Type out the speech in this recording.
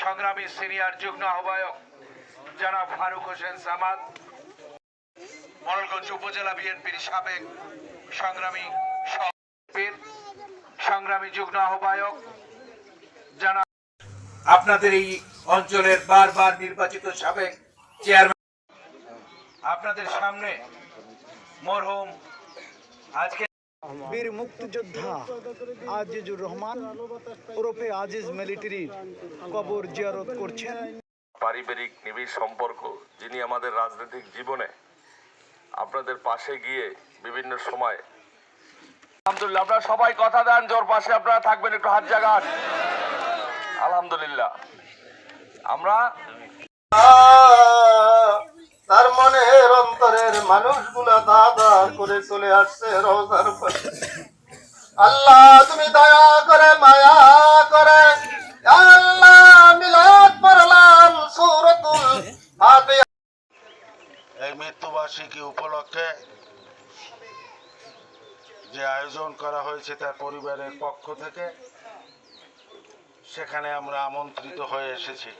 সংগ্রামী সিনিয়র যুগ্ম আহ্বায়ক জনাব ফারুক হোসেন সামাদ মোড়লগঞ্জ উপজেলা বিএনপির সাবেক সংগ্রামী সংগ্রামী যুগ্ম আহ্বায়ক আপনাদের এই অঞ্চলের বারবার নির্বাচিত সাবেক চেয়ারম্যান আপনাদের সামনে মরহুম আজকে বীর মুক্তিযোদ্ধা আজিজুর রহমান ওরফে আজিজ মিলিটারির কবর জিয়ারত করছেন। পারিবারিক নিবিড় সম্পর্ক যিনি আমাদের রাজনৈতিক জীবনে আপনাদের পাশে গিয়ে বিভিন্ন সময় আলহামদুলিল্লাহ আপনারা সবাই কথা দেন জোর পাশে আপনারা থাকবেন একটু হাত জাগান। আলহামদুলিল্লাহ। আমরা মানুষগুলা দাদা করে চলে আসছে রোজার আল্লাহ, তুমি দয়া করে, মায়া করে। আল্লাহ, মিলাদ পড়লাম সুরতুল এই মৃত্যুবার্ষিকী উপলক্ষে যে আয়োজন করা হয়েছে তার পরিবারের পক্ষ থেকে, সেখানে আমরা আমন্ত্রিত হয়ে এসেছি।